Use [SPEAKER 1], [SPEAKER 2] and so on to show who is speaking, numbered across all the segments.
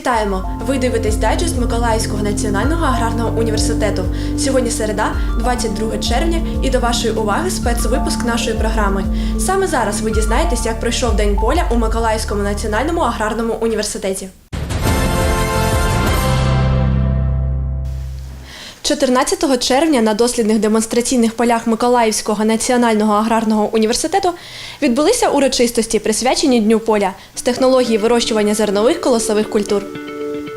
[SPEAKER 1] Вітаємо! Ви дивитесь дайджест Миколаївського національного аграрного університету. Сьогодні середа, 22 червня, і до вашої уваги спецвипуск нашої програми. Саме зараз ви дізнаєтесь, як пройшов День поля у Миколаївському національному аграрному університеті. 14 червня на дослідних демонстраційних полях Миколаївського національного аграрного університету відбулися урочистості, присвячені Дню поля з технології вирощування зернових колосових культур.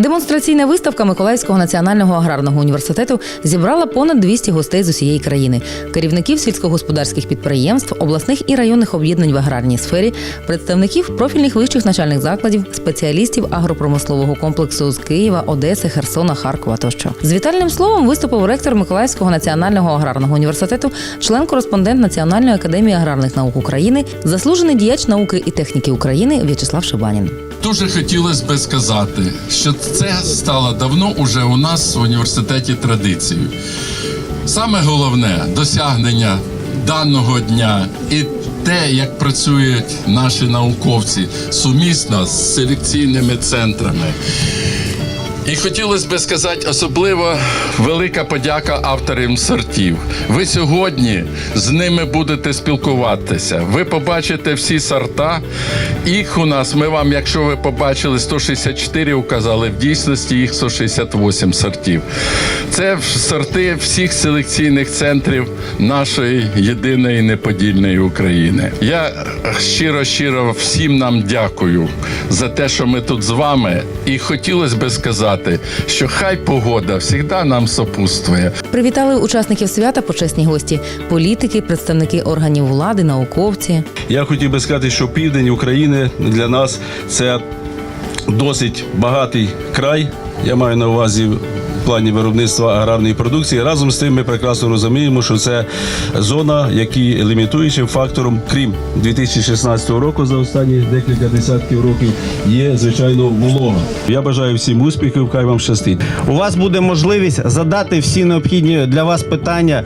[SPEAKER 2] Демонстраційна виставка Миколаївського національного аграрного університету зібрала понад 200 гостей з усієї країни, керівників сільськогосподарських підприємств, обласних і районних об'єднань в аграрній сфері, представників профільних вищих навчальних закладів, спеціалістів агропромислового комплексу з Києва, Одеси, Херсона, Харкова тощо. З вітальним словом виступив ректор Миколаївського національного аграрного університету, член-кореспондент Національної академії аграрних наук України, заслужений діяч науки і техніки України В'ячеслав Шибанін.
[SPEAKER 3] Дуже хотілося би сказати, що це стало давно уже у нас в університеті традицією. Саме головне досягнення даного дня і те, як працюють наші науковці сумісно з селекційними центрами. І хотілося би сказати особливо велика подяка авторам сортів. Ви сьогодні з ними будете спілкуватися. Ви побачите всі сорта. Їх у нас ми вам, якщо ви побачили 164, указали в дійсності їх 168 сортів. Це сорти всіх селекційних центрів нашої єдиної неподільної України. Я щиро щиро всім нам дякую за те, що ми тут з вами. І хотілося би сказати, що хай погода завжди нам сопутствує.
[SPEAKER 2] Привітали учасників свята почесні гості, політики, представники органів влади, науковці.
[SPEAKER 4] Я хотів би сказати, що південь України для нас це досить багатий край. Я маю на увазі плані виробництва аграрної продукції. Разом з тим ми прекрасно розуміємо, що це зона, які лімітуючим фактором, крім 2016 року, за останні декілька десятків років, є звичайно волога. Я бажаю всім успіхів, хай вам щастить.
[SPEAKER 5] У вас буде можливість задати всі необхідні для вас питання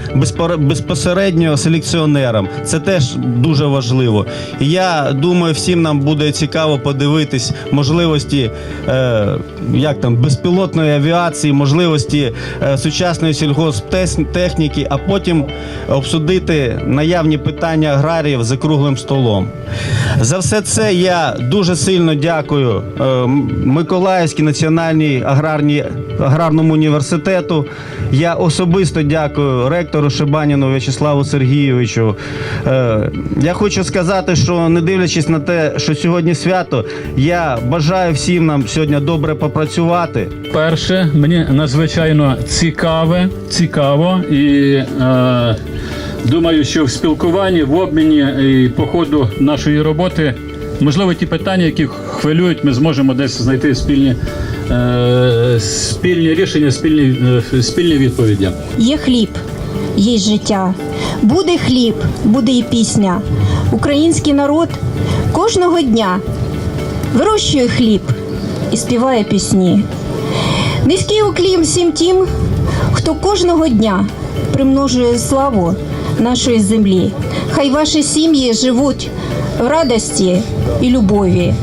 [SPEAKER 5] безпосередньо селекціонерам. Це теж дуже важливо. Я думаю, всім нам буде цікаво подивитись можливості е, як там безпілотної авіації, можливості е, сучасної сільгосптехніки, а потім обсудити наявні питання аграріїв за круглим столом. За все це я дуже сильно дякую е, Миколаївській національній аграрній аграрному університету. Я особисто дякую ректору Шибаніну В'ячеславу Сергійовичу. Е, Я хочу сказати, що не дивлячись на те, що сьогодні свято, я бажаю всім нам сьогодні добре попрацювати.
[SPEAKER 6] Перше, мені надзвичайно цікаве, цікаво і е, думаю, що в спілкуванні, в обміні і по ходу нашої роботи, можливо, ті питання, які хвилюють, ми зможемо десь знайти спільні, е, спільні рішення, спільні, е, спільні відповіді.
[SPEAKER 7] Є хліб, є життя. Буде хліб, буде і пісня. Український народ кожного дня вирощує хліб і співає пісні. Низький уклін всім тим, хто кожного дня примножує славу нашої землі. Хай ваші сім'ї живуть в радості і любові.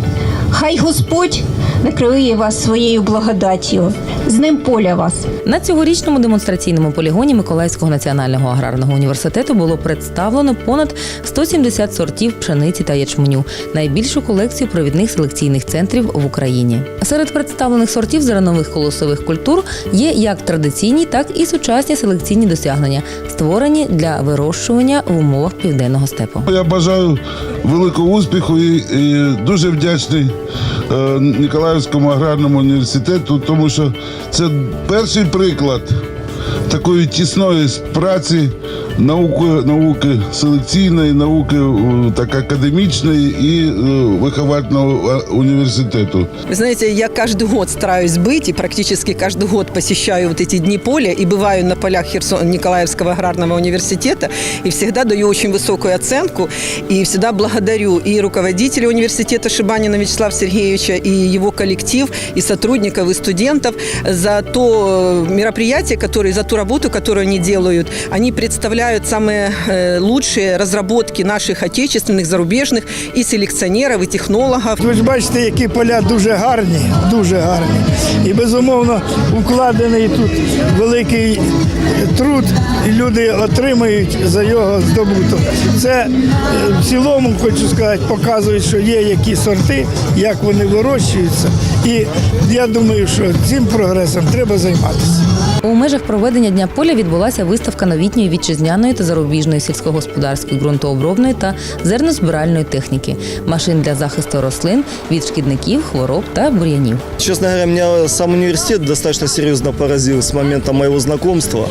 [SPEAKER 7] Хай Господь накриє вас своєю благодаттю. З ним поля вас.
[SPEAKER 2] На цьогорічному демонстраційному полігоні Миколаївського національного аграрного університету було представлено понад 170 сортів пшениці та ячменю, найбільшу колекцію провідних селекційних центрів в Україні. Серед представлених сортів зернових колосових культур є як традиційні, так і сучасні селекційні досягнення, створені для вирощування в умовах південного степу.
[SPEAKER 8] Я бажаю великого успіху і, і дуже вдячний Ніколаївському аграрному університету, тому що це перший приклад такої тісної праці науки, науки селекційної, науки е, так академічної і е, виховательного е, університету.
[SPEAKER 9] Вы знаете, я каждый год стараюсь быть и практически каждый год посещаю вот эти дни поля и бываю на полях Херсон Николаевского аграрного университета и всегда даю очень высокую оценку и всегда благодарю и руководителя университета Шибанина Вячеслава Сергеевича и его коллектив, и сотрудников, и студентов за то мероприятие, которое, за ту работу, которую они делают. Они представляют представляют самые э, лучшие разработки наших отечественных, зарубежных и селекционеров, и технологов.
[SPEAKER 10] Ви ж бачите, які поля дуже гарні, дуже гарні. І безумовно укладений тут великий труд, і люди отримають за його здобуток. Це е, в цілому, хочу сказати, показує, що є які сорти, як вони вирощуються. І я думаю, що цим прогресом треба займатися.
[SPEAKER 2] У межах проведення дня поля відбулася виставка новітньої вітчизняної та зарубіжної сільськогосподарської ґрунтообробної та зернозбиральної техніки, машин для захисту рослин від шкідників, хвороб та бур'янів.
[SPEAKER 11] Честно говоря, меня сам университет достаточно серьезно поразил с момента моего знакомства.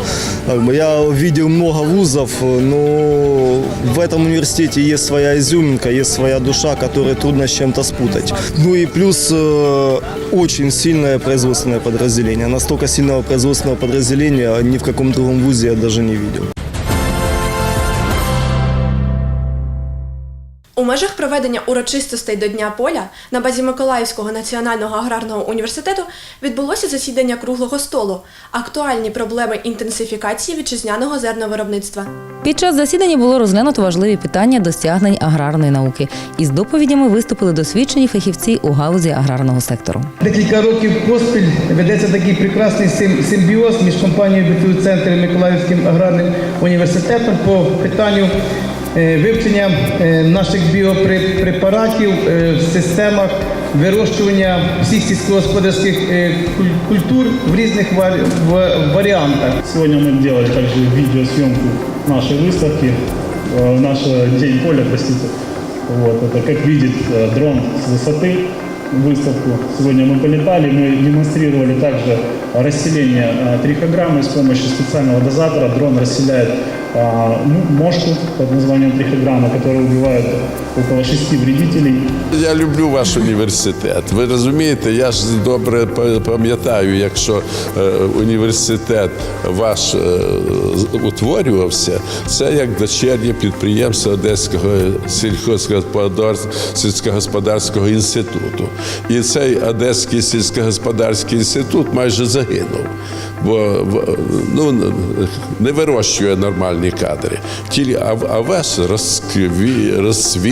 [SPEAKER 11] Как бы Я видел много вузов, но в этом университете есть своя изюминка, есть своя душа, которую трудно с чем-то спутать. Ну и плюс э, очень сильное производственное подразделение. Настолько сильного производственного подразделения ни в каком другом вузе я даже не видел.
[SPEAKER 1] У межах проведення урочистостей до Дня поля на базі Миколаївського національного аграрного університету відбулося засідання круглого столу Актуальні проблеми інтенсифікації вітчизняного зерновиробництва.
[SPEAKER 2] Під час засідання було розглянуто важливі питання досягнень аграрної науки. Із доповідями виступили досвідчені фахівці у галузі аграрного сектору.
[SPEAKER 12] Декілька років поспіль ведеться такий прекрасний сим- симбіоз між компанією БТУ Центр і Миколаївським аграрним університетом по питанню вивчення е, наших біопрепаратів е, в системах вирощування всіх сільськогосподарських е, куль- культур в різних варі- в- варіантах.
[SPEAKER 6] Сегодня мы делали также видеосъемку нашей выставки, э, наш день поля, простите. Вот, это как видит э, дрон с высоты выставку. Сегодня мы полетали, мы демонстрировали также расселение э, трихограммы с помощью специального дозатора. Дрон расселяет э, ну, мошку под названием трихограмма, которая убивает около шести вредителей.
[SPEAKER 13] Я люблю ваш університет. Ви розумієте, я ж добре пам'ятаю, якщо е, університет ваш е, утворювався, це як дочернє підприємство Одеського сільськогосподар- сільськогосподарського інституту. І цей Одеський сільськогосподарський інститут майже загинув, бо ну, не вирощує нормальні кадри. А, ваш розкві,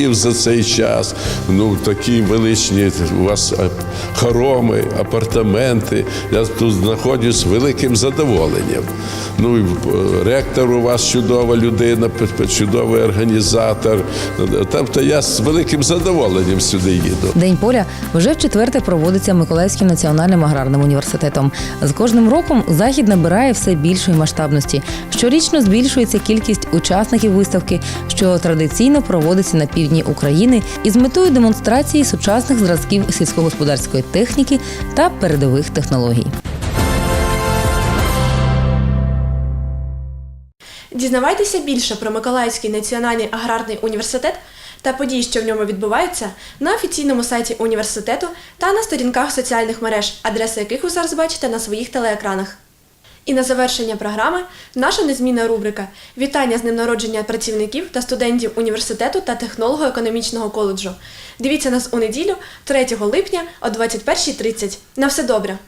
[SPEAKER 13] розцвів за цей час. Ну, такі величні у вас е, хороми, апартаменти. Я тут знаходжусь з великим задоволенням. Ну, е, ректор у вас чудова людина, чудовий організатор. Тобто я з великим задоволенням сюди їду.
[SPEAKER 2] День поля вже в четверте проводиться Миколаївським національним аграрним університетом. З кожним роком захід набирає все більшої масштабності. Щорічно збільшується кількість учасників виставки, що традиційно проводиться на півдні України, із метою демонстрації сучасних зразків сільськогосподарської техніки та передових технологій.
[SPEAKER 1] Дізнавайтеся більше про Миколаївський національний аграрний університет та події, що в ньому відбуваються, на офіційному сайті університету та на сторінках соціальних мереж, адреси яких ви зараз бачите на своїх телеекранах. І на завершення програми наша незмінна рубрика Вітання з ним народження працівників та студентів університету та технолого-економічного коледжу. Дивіться нас у неділю, 3 липня о 21.30. На все добре!